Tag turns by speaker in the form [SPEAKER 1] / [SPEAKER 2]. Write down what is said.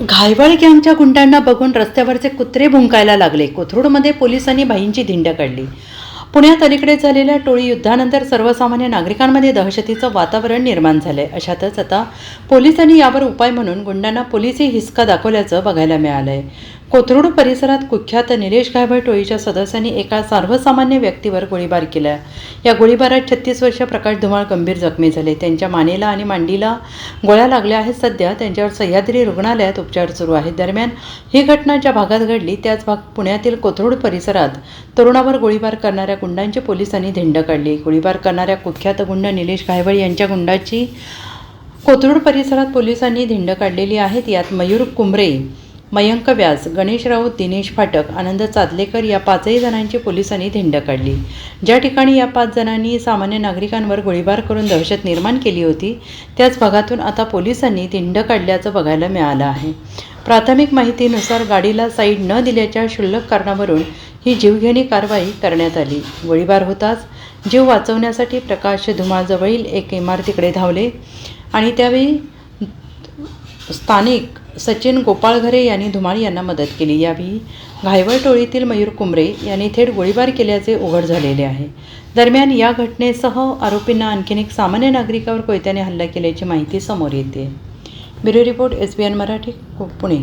[SPEAKER 1] घायवळ गँगच्या गुंडांना बघून रस्त्यावरचे कुत्रे भुंकायला लागले. कोथरूडमध्ये पोलिसांनी भाईंची धिंड काढली. पुण्यात अलीकडे झालेल्या टोळी युद्धानंतर सर्वसामान्य नागरिकांमध्ये दहशतीचं वातावरण निर्माण झालंय. अशातच आता पोलिसांनी यावर उपाय म्हणून गुंडांना पोलिसी हिसका दाखवल्याचं बघायला मिळालंय. कोथरूड परिसरात कुख्यात निलेश घायवळ टोळीच्या सदस्यांनी एका सर्वसामान्य व्यक्तीवर गोळीबार केला. या गोळीबारात छत्तीस वर्ष प्रकाश धुमाळ गंभीर जखमी झाले. त्यांच्या मानेला आणि मांडीला गोळ्या लागल्या आहेत. सध्या त्यांच्यावर सह्याद्री रुग्णालयात उपचार सुरू आहेत. दरम्यान ही घटना ज्या भागात घडली त्याच भाग पुण्यातील कोथरूड परिसरात तरुणावर गोळीबार करणाऱ्या गुंडांची पोलिसांनी धिंड काढली. गोळीबार करणाऱ्या कुख्यात गुंड निलेश घायवळ यांच्या गुंडाची कोथरूड परिसरात पोलिसांनी धिंड काढलेली आहेत. यात मयूर कुंबरे मयंक व्यास गणेश राऊत दिनेश फाटक आनंद चादलेकर या पाचही जणांची पोलिसांनी धिंड काढली. ज्या ठिकाणी या पाच जणांनी सामान्य नागरिकांवर गोळीबार करून दहशत निर्माण केली होती त्याच भागातून आता पोलिसांनी धिंड काढल्याचं बघायला मिळालं आहे. प्राथमिक माहितीनुसार गाडीला साईड न दिल्याच्या क्षुल्लक कारणावरून ही जीवघेणी कारवाई करण्यात आली. गोळीबार होताच जीव वाचवण्यासाठी प्रकाश धुमाळजवळील एक इमारतीकडे धावले आणि त्यावेळी स्थानिक सचिन गोपाळघरे यांनी धुमाळ यांना मदत केली. यावेळी घायवळ टोळीतील मयूर कुंबरे यांनी थेट गोळीबार केल्याचे उघड झालेले आहे. दरम्यान या घटनेसह आरोपींना आणखीन एक सामान्य नागरिकावर कोयत्याने हल्ला केल्याची माहिती समोर येते. Bureau report S B N Marathi Pune.